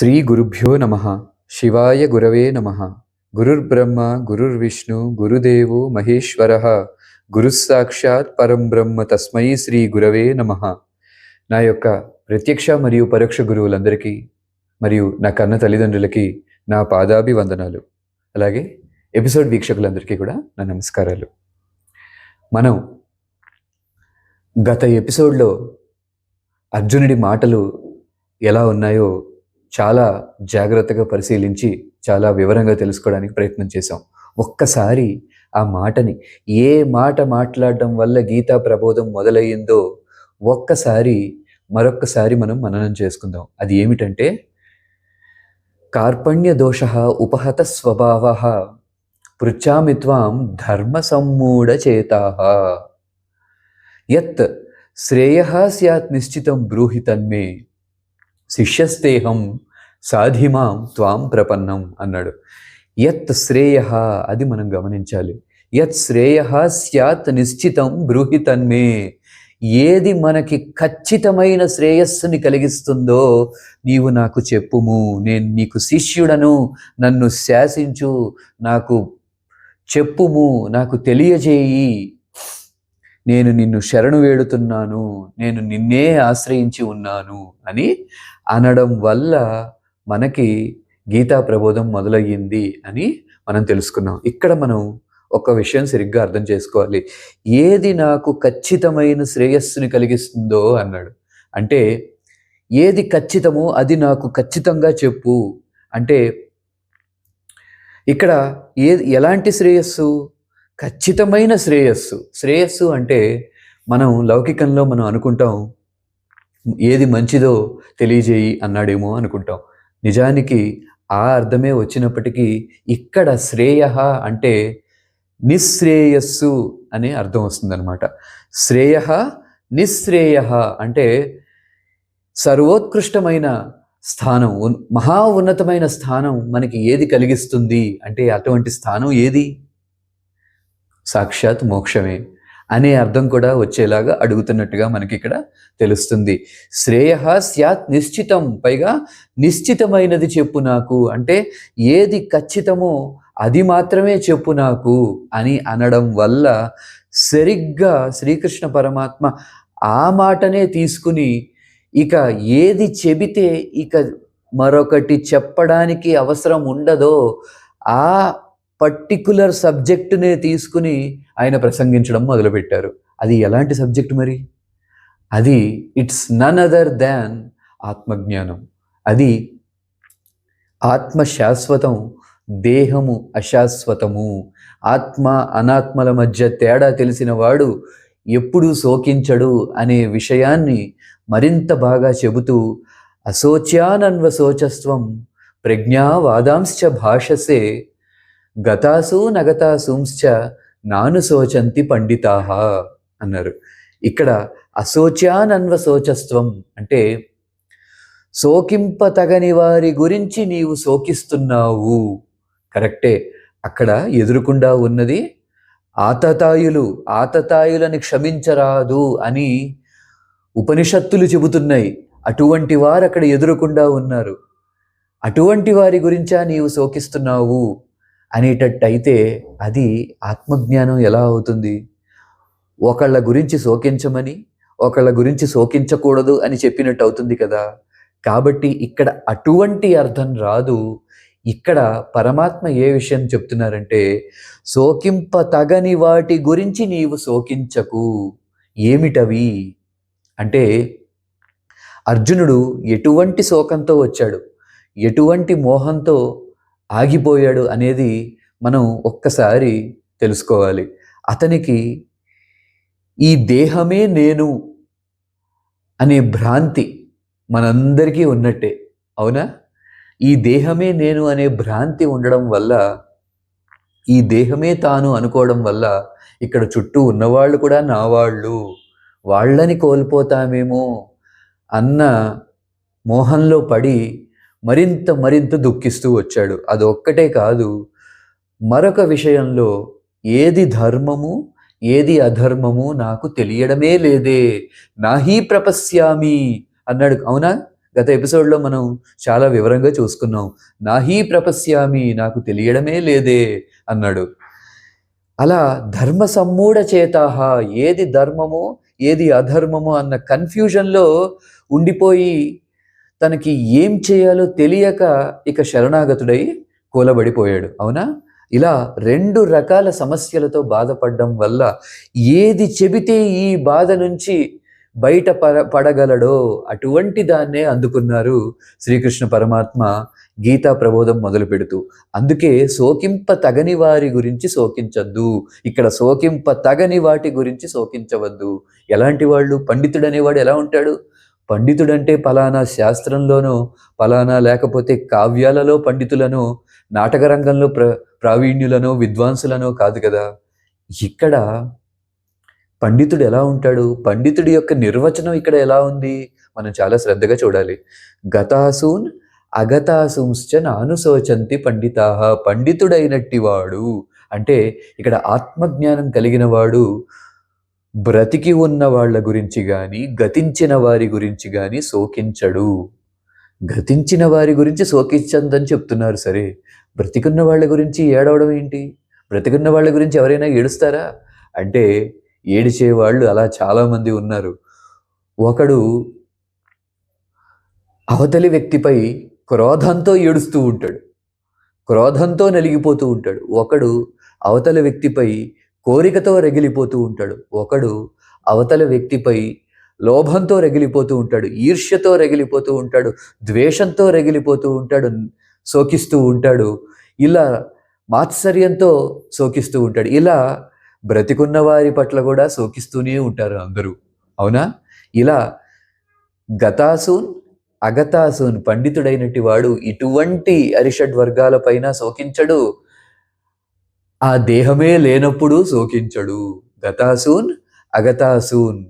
శ్రీ గురుభ్యో నమ. శివాయ గురవే నమ. గురుర్బ్రహ్మ గురుర్విష్ణు గురుదేవో మహేశ్వర. గురుస్సాక్షాత్ పరం బ్రహ్మ తస్మై శ్రీ గురవే నమ. నా యొక్క ప్రత్యక్ష మరియు పరోక్ష గురువులందరికీ మరియు నా కన్న తల్లిదండ్రులకి నా పాదాభివందనాలు. అలాగే ఎపిసోడ్ వీక్షకులందరికీ కూడా నా నమస్కారాలు. మనం గత ఎపిసోడ్లో అర్జునుడి మాటలు ఎలా ఉన్నాయో చాలా జాగ్రత్తగా పరిశీలించి చాలా వివరంగా తెలుసుకోవడానికి ప్రయత్నం చేశాం. ఒక్కసారి ఆ మాటని ఏ మాట మాట్లాడడం వల్ల గీతా ప్రబోధం మొదలయ్యిందో ఒక్కసారి మరొక్కసారి మనం మననం చేసుకుందాం. అది ఏమిటంటే కార్పణ్య దోష ఉపహత స్వభావ పృచ్ఛామి త్వాం ధర్మ సమ్మూఢ యత్ శ్రేయ స్యాత్ నిశ్చితం బ్రూహి తన్మే. శిష్యస్తేహం సాధిమాం త్వాం ప్రపన్నం అన్నాడు. యత్ శ్రేయ అది మనం గమనించాలి. యత్ శ్రేయ స్యాత్ నిశ్చితం బ్రూహి తన్మే. ఏది మనకి ఖచ్చితమైన శ్రేయస్సుని కలిగిస్తుందో నీవు నాకు చెప్పుము. నేను నీకు శిష్యుడను నన్ను శాసించు నాకు చెప్పుము నాకు తెలియజేయి. నేను నిన్ను శరణు వేడుతున్నాను. నేను నిన్నే ఆశ్రయించి ఉన్నాను అని అనడం వల్ల మనకి గీతా ప్రబోధం మొదలయ్యింది అని మనం తెలుసుకున్నాం. ఇక్కడ మనం ఒక విషయం సరిగ్గా అర్థం చేసుకోవాలి. ఏది నాకు ఖచ్చితమైన శ్రేయస్సుని కలిగిస్తుందో అన్నాడు. అంటే ఏది ఖచ్చితమో అది నాకు ఖచ్చితంగా చెప్పు. అంటే ఇక్కడ ఏ ఎలాంటి శ్రేయస్సు? ఖచ్చితమైన శ్రేయస్సు. శ్రేయస్సు అంటే మనం లౌకికంలో మనం అనుకుంటాం ఏది మంచిదో తెలియజేయి అన్నాడేమో అనుకుంటాం. నిజానికి ఆ అర్థమే వచ్చినప్పటికీ ఇక్కడ శ్రేయ అంటే నిశ్రేయస్సు అనే అర్థం వస్తుందన్నమాట. శ్రేయ నిశ్రేయ అంటే సర్వోత్కృష్టమైన స్థానం మహా ఉన్నతమైన స్థానం మనకి ఏది కలిగిస్తుంది అంటే అటువంటి స్థానం ఏది? సాక్షాత్ మోక్షమే. అనే అర్థం కూడా వచ్చేలాగా అడుగుతున్నట్టుగా మనకి ఇక్కడ తెలుస్తుంది. శ్రేయ స్యాత్ నిశ్చితం. పైగా నిశ్చితమైనది చెప్పు నాకు. అంటే ఏది ఖచ్చితమో అది మాత్రమే చెప్పు నాకు అని అనడం వల్ల సరిగ్గా శ్రీకృష్ణ పరమాత్మ ఆ మాటనే తీసుకుని ఇక ఏది చెబితే ఇక మరొకటి చెప్పడానికి అవసరం ఉండదో ఆ పర్టికులర్ సబ్జెక్టునే తీసుకుని ఆయన ప్రసంగించడం మొదలుపెట్టారు. అది ఎలాంటి సబ్జెక్ట్ మరి? అది ఇట్స్ నన్ అదర్ దాన్ ఆత్మజ్ఞానం. అది ఆత్మ శాశ్వతం దేహము అశాశ్వతము. ఆత్మ అనాత్మల మధ్య తేడా తెలిసిన వాడు ఎప్పుడూ శోకించడు అనే విషయాన్ని మరింత బాగా చెబుతూ అశోచ్యానన్వశోచస్వం ప్రజ్ఞావాదాంశ్చ భాషసే గతాసు నగతాసూంశ్చ నాను శోచంతి పండితాహ అన్నారు. ఇక్కడ అశోచ్యానన్వ శోచస్వం అంటే శోకింపతగని వారి గురించి నీవు శోకిస్తున్నావు. కరెక్టే. అక్కడ ఎదురుకుండా ఉన్నది ఆతతాయులు ఆతతాయులని క్షమించరాదు అని ఉపనిషత్తులు చెబుతున్నాయి. అటువంటి వారు అక్కడ ఎదురుకుండా ఉన్నారు. అటువంటి వారి గురించా నీవు శోకిస్తున్నావు? అనేటట్టయితే అది ఆత్మజ్ఞానం ఎలా అవుతుంది? ఒకళ్ళ గురించి శోకించమని ఒకళ్ళ గురించి శోకించకూడదు అని చెప్పినట్టు అవుతుంది కదా? కాబట్టి ఇక్కడ అటువంటి అర్థం రాదు. ఇక్కడ పరమాత్మ ఏ విషయం చెప్తున్నారంటే శోకింప తగని వాటి గురించి నీవు శోకించకు. ఏమిటవి? అంటే అర్జునుడు ఎటువంటి శోకంతో వచ్చాడు? ఎటువంటి మోహంతో ఆగిపోయాడు అనేది మనం ఒక్కసారి తెలుసుకోవాలి. అతనికి ఈ దేహమే నేను అనే భ్రాంతి మనందరికీ ఉన్నట్టే. అవునా? ఈ దేహమే నేను అనే భ్రాంతి ఉండడం వల్ల ఈ దేహమే తాను అనుకోవడం వల్ల ఇక్కడ చుట్టూ ఉన్నవాళ్ళు కూడా నా వాళ్ళు. వాళ్ళని కోల్పోతామేమో అన్న మోహంలో పడి మరింత మరింత దుఃఖిస్తూ వచ్చాడు. అది ఒక్కటే కాదు మరొక విషయంలో ఏది ధర్మము ఏది అధర్మము నాకు తెలియడమే లేదే. నాహీ ప్రపశ్యామి అన్నాడు. అవునా? గత ఎపిసోడ్లో మనం చాలా వివరంగా చూసుకున్నాం. నాహీ ప్రపశ్యామి నాకు తెలియడమే లేదే అన్నాడు. అలా ధర్మ సమ్మూఢ చేతాహ ఏది ధర్మమో ఏది అధర్మమో అన్న కన్ఫ్యూజన్లో ఉండిపోయి తనకి ఏం చేయాలో తెలియక ఇక శరణాగతుడై కూలబడిపోయాడు. అవునా? ఇలా రెండు రకాల సమస్యలతో బాధపడడం వల్ల ఏది చెబితే ఈ బాధ నుంచి బయట పడ పడగలడో అటువంటి దాన్నే అందుకున్నారు శ్రీకృష్ణ పరమాత్మ గీతా ప్రబోధం మొదలు పెడుతూ. అందుకే సోకింప తగని వారి గురించి శోకించద్దు. ఇక్కడ సోకింప తగని వాటి గురించి శోకించవద్దు. ఎలాంటి వాళ్ళు? పండితుడనేవాడు ఎలా ఉంటాడు? పండితుడంటే పలానా శాస్త్రంలోనో పలానా లేకపోతే కావ్యాలలో పండితులను నాటకరంగంలో ప్ర ప్రావీణ్యులనో విద్వాంసులనో కాదు కదా. ఇక్కడ పండితుడు ఎలా ఉంటాడు? పండితుడి యొక్క నిర్వచనం ఇక్కడ ఎలా ఉంది? మనం చాలా శ్రద్ధగా చూడాలి. గతాసూన్ అగతాసూంశ్చ నానుశోచంతి పండితాహ పండితుడైనట్టివాడు. అంటే ఇక్కడ ఆత్మజ్ఞానం కలిగిన వాడు బ్రతికి ఉన్న వాళ్ళ గురించి కానీ గతించిన వారి గురించి కానీ శోకించడు. గతించిన వారి గురించి శోకించదని చెప్తున్నారు సరే. బ్రతికున్న వాళ్ళ గురించి ఏడవడం ఏంటి? బ్రతికున్న వాళ్ళ గురించి ఎవరైనా ఏడుస్తారా? అంటే ఏడిచే వాళ్ళు అలా చాలామంది ఉన్నారు. ఒకడు అవతలి వ్యక్తిపై క్రోధంతో ఏడుస్తూ ఉంటాడు. క్రోధంతో నలిగిపోతూ ఉంటాడు. ఒకడు అవతల వ్యక్తిపై కోరికతో రగిలిపోతూ ఉంటాడు. ఒకడు అవతల వ్యక్తిపై లోభంతో రగిలిపోతూ ఉంటాడు. ఈర్ష్యతో రగిలిపోతూ ఉంటాడు. ద్వేషంతో రగిలిపోతూ ఉంటాడు. శోకిస్తూ ఉంటాడు. ఇలా మాత్సర్యంతో శోకిస్తూ ఉంటాడు. ఇలా బ్రతికున్న వారి పట్ల కూడా శోకిస్తూనే ఉంటారు అందరూ. అవునా? ఇలా గతాసూన్ అగతాసూన్ పండితుడైనటి వాడు ఇటువంటి అరిషడ్ వర్గాలపైన శోకించడు. ఆ దేహమే లేనప్పుడు శోకించడు. గతాసూన్ అగతాసూన్.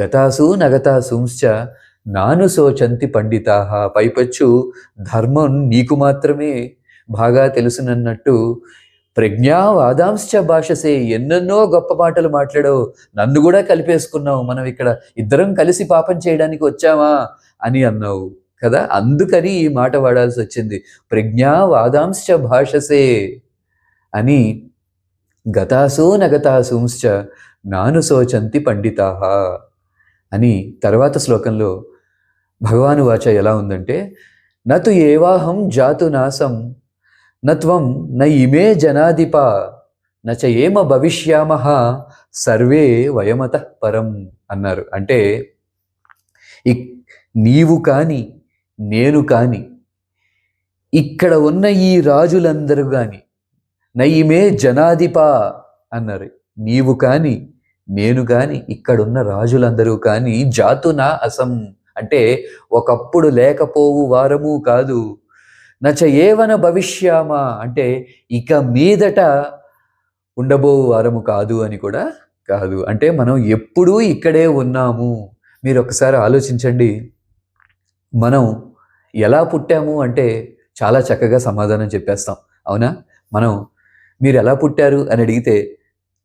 గతాసూన్ అగతాసూంశ్చ నాను శోచంతి పండితాహ పైపచ్చు ధర్మం నీకు మాత్రమే. బాగా తెలుసునన్నట్టు ప్రజ్ఞా వాదాంశ్చ భాషసే ఎన్నెన్నో గొప్ప మాటలు మాట్లాడావు. నన్ను కూడా కలిపేసుకున్నావు. మనం ఇక్కడ ఇద్దరం కలిసి పాపం చేయడానికి వచ్చామా అని అన్నావు. కదా? అందుకని ఈ మాట వాడాల్సి వచ్చింది ప్రజ్ఞా వాదాంశ్చ భాషసే. అని గతాసూ నగతాసూంశ్చ నాను శోచంతి పండితాహ అని తర్వాత శ్లోకంలో భగవాను వాచ ఎలా ఉందంటే నతు ఏవాహం జాతు నాసం నత్వం న ఇమే జనాధిప నచ ఏమ భవిష్యామ సర్వే వయమత పరం అన్నారు. అంటే ఇక్- నీవు కాని నేను కాని ఇక్కడ ఉన్న ఈ రాజులందరూ కానీ నయిమే జనాధిప అన్నారు. నీవు కానీ నేను కానీ ఇక్కడున్న రాజులందరూ కానీ జాతునా అసం. అంటే ఒకప్పుడు లేకపోవు వారము కాదు. నచ ఏవన భవిష్యామా? అంటే ఇక మీదట ఉండబో వారము కాదు అని కూడా కాదు. అంటే మనం ఎప్పుడూ ఇక్కడే ఉన్నాము. మీరు ఒకసారి ఆలోచించండి. మనం ఎలా పుట్టాము అంటే చాలా చక్కగా సమాధానం చెప్పేస్తాం. అవునా? మనం మీరు ఎలా పుట్టారు అని అడిగితే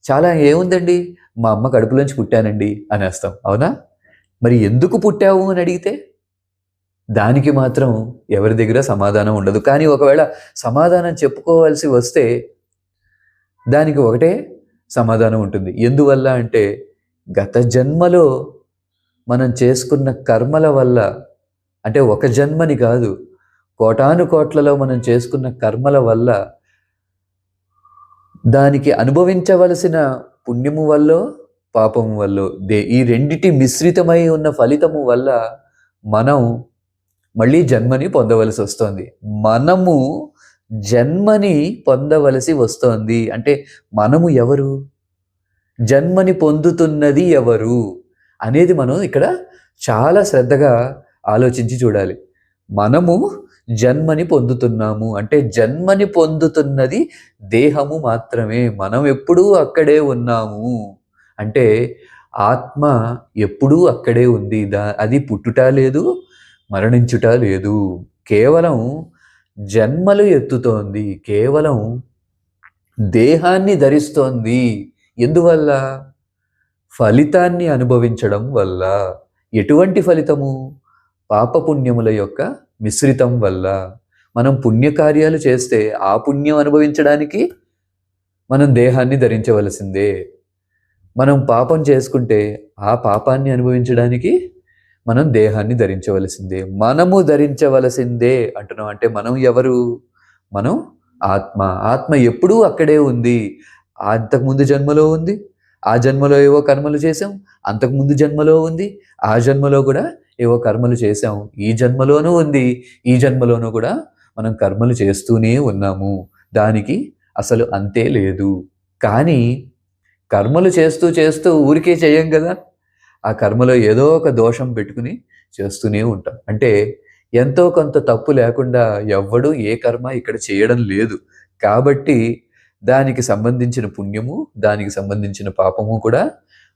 చాలా ఏముందండి? మా అమ్మ కడుపులోంచి పుట్టానండి అనేస్తాం. అవునా? మరి ఎందుకు పుట్టావు అని అడిగితే దానికి మాత్రం ఎవరి దగ్గర సమాధానం ఉండదు. కానీ ఒకవేళ సమాధానం చెప్పుకోవాల్సి వస్తే దానికి ఒకటే సమాధానం ఉంటుంది. ఎందువల్ల అంటే గత జన్మలో మనం చేసుకున్న కర్మల వల్ల అంటే ఒక జన్మని కాదు కోటాను కోట్లలో మనం చేసుకున్న కర్మల వల్ల దానికి అనుభవించవలసిన పుణ్యము వల్ల పాపము వల్ల దే ఈ రెండిటి మిశ్రితమై ఉన్న ఫలితము వల్ల మనం మళ్ళీ జన్మని పొందవలసి వస్తుంది. మనము జన్మని పొందవలసి వస్తోంది. అంటే మనము ఎవరు? జన్మని పొందుతున్నది ఎవరు? అనేది మనం ఇక్కడ చాలా శ్రద్ధగా ఆలోచించి చూడాలి. మనము జన్మని పొందుతున్నాము. అంటే జన్మని పొందుతున్నది దేహము మాత్రమే. మనం ఎప్పుడూ అక్కడే ఉన్నాము. అంటే ఆత్మ ఎప్పుడూ అక్కడే ఉంది. దా అది పుట్టుట లేదు మరణించుట లేదు. కేవలం జన్మలు ఎత్తుతోంది. కేవలం దేహాన్ని ధరిస్తోంది. ఎందువల్ల? ఫలితాన్ని అనుభవించడం వల్ల. ఎటువంటి ఫలితము? పాపపుణ్యముల యొక్క మిశ్రితం వల్ల మనం పుణ్యకార్యాలు చేస్తే ఆ పుణ్యం అనుభవించడానికి మనం దేహాన్ని ధరించవలసిందే. మనం పాపం చేసుకుంటే ఆ పాపాన్ని అనుభవించడానికి మనం దేహాన్ని ధరించవలసిందే. మనము ధరించవలసిందే అంటున్నాం. అంటే మనం ఎవరు? మనం ఆత్మ. ఆత్మ ఎప్పుడూ అక్కడే ఉంది. అంతకుముందు జన్మలో ఉంది. ఆ జన్మలో ఏవో కర్మలు చేసాం అంతకుముందు జన్మలో ఉంది. ఆ జన్మలో కూడా ఏవో కర్మలు చేశాం ఈ జన్మలోనూ ఉంది. ఈ జన్మలోనూ కూడా మనం కర్మలు చేస్తూనే ఉన్నాము. దానికి అసలు అంతే లేదు. కానీ కర్మలు చేస్తూ చేస్తూ ఊరికే చేయం కదా. ఆ కర్మలో ఏదో ఒక దోషం పెట్టుకుని చేస్తూనే ఉంటాం. అంటే ఎంతో కొంత తప్పు లేకుండా ఎవ్వడు ఏ కర్మ ఇక్కడ చేయడం లేదు. కాబట్టి దానికి సంబంధించిన పుణ్యము దానికి సంబంధించిన పాపము కూడా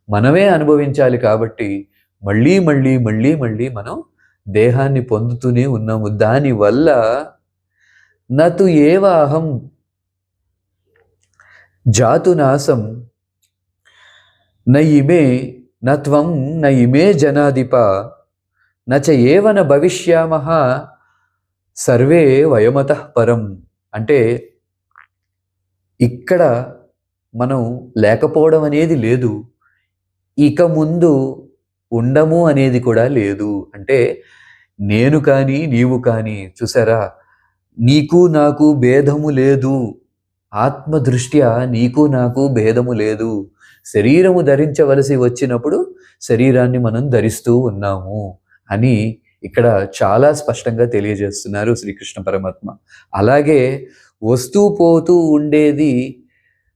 మనమే అనుభవించాలి కాబట్టి మళ్ళీ మళ్ళీ మళ్ళీ మళ్ళీ మనం దేహాన్ని పొందుతూనే ఉన్నాము. దానివల్ల నతు ఏవ అహం జాతునాసం న ఇమే న త్వం న ఇమే జనాధిప నచ ఏవన భవిష్యామ సర్వే వయమత పరం. అంటే ఇక్కడ మనం లేకపోవడం అనేది లేదు. ఇక ముందు ఉండము అనేది కూడా లేదు. అంటే నేను కానీ నీవు కానీ చూసారా? నీకు నాకు భేదము లేదు. ఆత్మ దృష్ట్యా నీకు నాకు భేదము లేదు. శరీరము ధరించవలసి వచ్చినప్పుడు శరీరాన్ని మనం ధరిస్తూ ఉన్నాము అని ఇక్కడ చాలా స్పష్టంగా తెలియజేస్తున్నారు శ్రీకృష్ణ పరమాత్మ. అలాగే వస్తూ పోతూ ఉండేది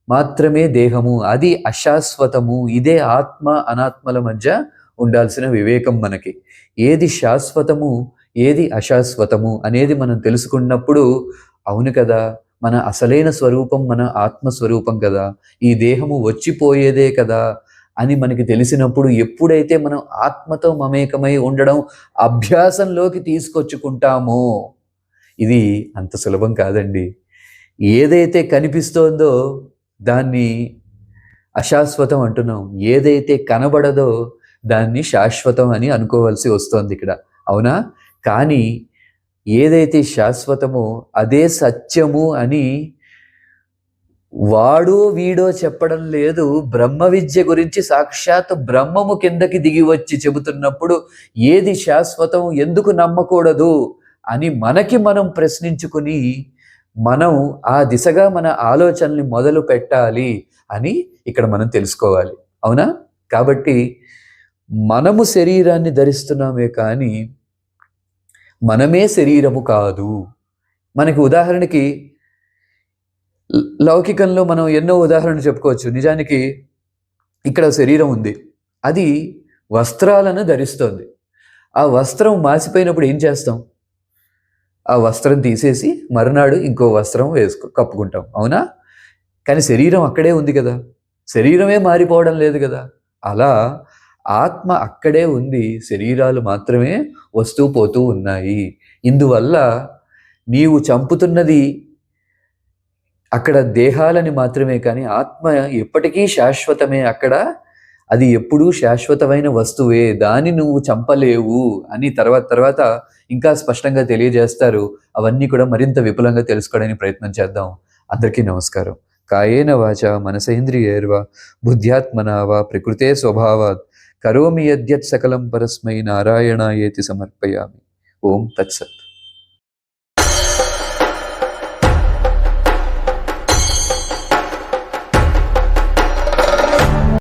మాత్రమే దేహము. అది అశాశ్వతము. ఇదే ఆత్మ అనాత్మల మధ్య ఉండాల్సిన వివేకం మనకి. ఏది శాశ్వతము ఏది అశాశ్వతము అనేది మనం తెలుసుకున్నప్పుడు అవును కదా మన అసలైన స్వరూపం మన ఆత్మ స్వరూపం కదా ఈ దేహము వచ్చిపోయేదే కదా అని మనకి తెలిసినప్పుడు ఎప్పుడైతే మనం ఆత్మతో మమేకమై ఉండడం అభ్యాసంలోకి తీసుకొచ్చుకుంటామో ఇది అంత సులభం కాదండి. ఏదైతే కనిపిస్తోందో దాన్ని అశాశ్వతం అంటున్నాం. ఏదైతే కనబడదో దాన్ని శాశ్వతం అని అనుకోవాల్సి వస్తోంది ఇక్కడ. అవునా? కానీ ఏదైతే శాశ్వతమో అదే సత్యము అని వాడో వీడో చెప్పడం లేదు. బ్రహ్మ విద్య గురించి సాక్షాత్ బ్రహ్మము కిందకి దిగి వచ్చి చెబుతున్నప్పుడు ఏది శాశ్వతం ఎందుకు నమ్మకూడదు అని మనకి మనం ప్రశ్నించుకుని మనం ఆ దిశగా మన ఆలోచనల్ని మొదలు పెట్టాలి అని ఇక్కడ మనం తెలుసుకోవాలి. అవునా? కాబట్టి మనము శరీరాన్ని ధరిస్తున్నామే కానీ మనమే శరీరము కాదు. మనకి ఉదాహరణకి లౌకికంలో మనం ఎన్నో ఉదాహరణలు చెప్పుకోవచ్చు. నిజానికి ఇక్కడ శరీరం ఉంది. అది వస్త్రాలను ధరిస్తోంది. ఆ వస్త్రం మాసిపోయినప్పుడు ఏం చేస్తాం? ఆ వస్త్రం తీసేసి మరునాడు ఇంకో వస్త్రం వేసుకో కప్పుకుంటాం. అవునా? కానీ శరీరం అక్కడే ఉంది కదా. శరీరమే మారిపోవడం లేదు కదా. అలా ఆత్మ అక్కడే ఉంది శరీరాలు మాత్రమే వస్తూ పోతూ ఉన్నాయి. ఇందువల్ల నీవు చంపుతున్నది అక్కడ దేహాలని మాత్రమే కానీ ఆత్మ ఎప్పటికీ శాశ్వతమే. అక్కడ అది ఎప్పుడూ శాశ్వతమైన వస్తువే. దాన్ని నువ్వు చంపలేవు అని తర్వాత తర్వాత ఇంకా స్పష్టంగా తెలియజేస్తారు. అవన్నీ కూడా మరింత విపులంగా తెలుసుకోవడానికి ప్రయత్నం చేద్దాం. అందరికీ నమస్కారం. కాయేన వాచ మనసేంద్రియైర్వా బుద్ధ్యాత్మనా వా ప్రకృతే స్వభావాత్. கரோமி யத்யத் சகலம் பரஸ்மை நாராயணாயேதி சமர்ப்பயாமி. ஓம் தத்சத்